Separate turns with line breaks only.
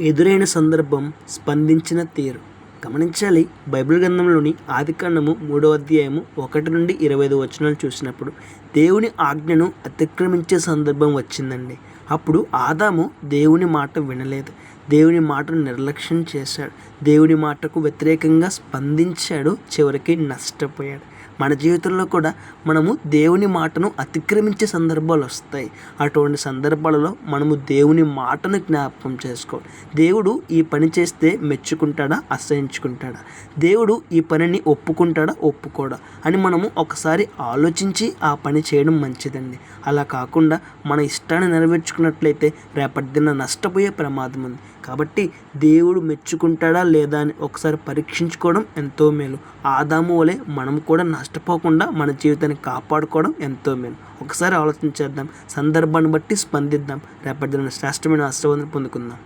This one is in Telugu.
ఎదురైన సందర్భం స్పందించిన తీరు. గమనించాలి బైబిల్ గ్రంథంలోని ఆదికాండము మూడో అధ్యాయము ఒకటి నుండి ఇరవై ఐదు వచనాలు చూసినప్పుడు దేవుని ఆజ్ఞను అతిక్రమించే సందర్భం వచ్చిందండి. అప్పుడు ఆదాము దేవుని మాట వినలేదు. దేవుని మాటను నిర్లక్ష్యం చేశాడు. దేవుని మాటకు వ్యతిరేకంగా స్పందించాడు చివరికి నష్టపోయాడు. మన జీవితంలో కూడా మనము దేవుని మాటను అతిక్రమించే సందర్భాలు వస్తాయి. అటువంటి సందర్భాలలో మనము దేవుని మాటను జ్ఞాపకం చేసుకోవాలి దేవుడు ఈ పని చేస్తే మెచ్చుకుంటాడా? అసహించుకుంటాడా? దేవుడు ఈ పనిని ఒప్పుకుంటాడా? ఒప్పుకోడా? అని మనము ఒకసారి ఆలోచించి ఆ పని చేయడం మంచిదండి. అలా కాకుండా మన ఇష్టాన్ని నెరవేర్చుకున్నట్లయితే రేపటి దిన నష్టపోయే ప్రమాదం ఉంది. కాబట్టి దేవుడు మెచ్చుకుంటాడా లేదా అని ఒకసారి పరీక్షించుకోవడం ఎంతో మేలు. ఆదాము వలె మనం కూడా నష్టపోకుండా మన జీవితాన్ని కాపాడుకోవడం ఎంతో మేలు. ఒకసారి ఆలోచించేద్దాం సందర్భాన్ని బట్టి స్పందిద్దాం. రేపటి దిన శ్రేష్టమైన ఆశీర్వాదం పొందుకుందాం.